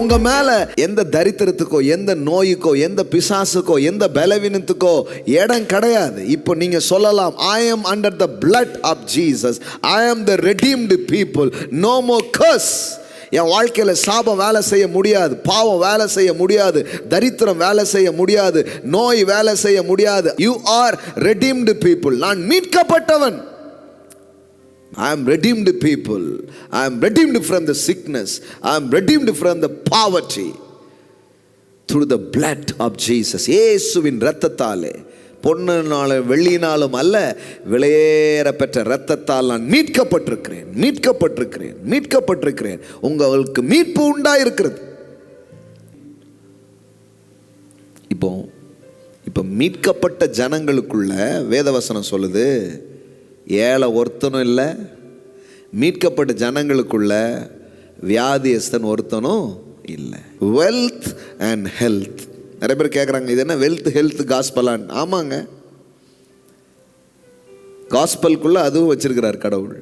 உங்க மேல எந்த தரித்திரத்துக்கோ எந்த நோய்க்கோ எந்த பிசாசுக்கோ எந்த பலவீனத்துக்கோ இடம் கிடையாது. இப்போ நீங்க சொல்லலாம் I am under the blood of Jesus I am the redeemed people no more curse. என் வாழ்க்கையில் சாபம் வேலை செய்ய முடியாது பாவம் வேலை செய்ய முடியாது தரித்திரம் வேலை செய்ய முடியாது நோய் வேலை செய்ய முடியாது. யூ ஆர் ரெடீம்டு பீப்புள் நான் மீட்கப்பட்டவன். ஐ ஆம் redeemed people I am redeemed from the sickness I am redeemed from the poverty. Through the blood of Jesus ஏசுவின் இரத்தத்தாலே. பொன்னினாலும் வெள்ளினாலும் அல்ல விளையேற பெற்ற இரத்தத்தால் நான் மீட்கப்பட்டிருக்கிறேன் மீட்கப்பட்டிருக்கிறேன் மீட்கப்பட்டிருக்கிறேன். உங்களுக்கு மீட்பு உண்டாயிருக்கிறது. இப்போ இப்போ மீட்கப்பட்ட ஜனங்களுக்குள்ள வேதவசனம் சொல்லுது. ஏழை ஒருத்தனும் இல்லை மீட்கப்பட்ட ஜனங்களுக்குள்ள வியாதியஸ்தன் ஒருத்தனும் இல்லை. வெல்த் அண்ட் ஹெல்த் நிறைய பேர் கேட்குறாங்க இது என்ன வெல்த் ஹெல்த் காஸ்பலான் ஆமாங்க. காஸ்பல்குள்ளே அதுவும் வச்சுருக்கிறார் கடவுள்.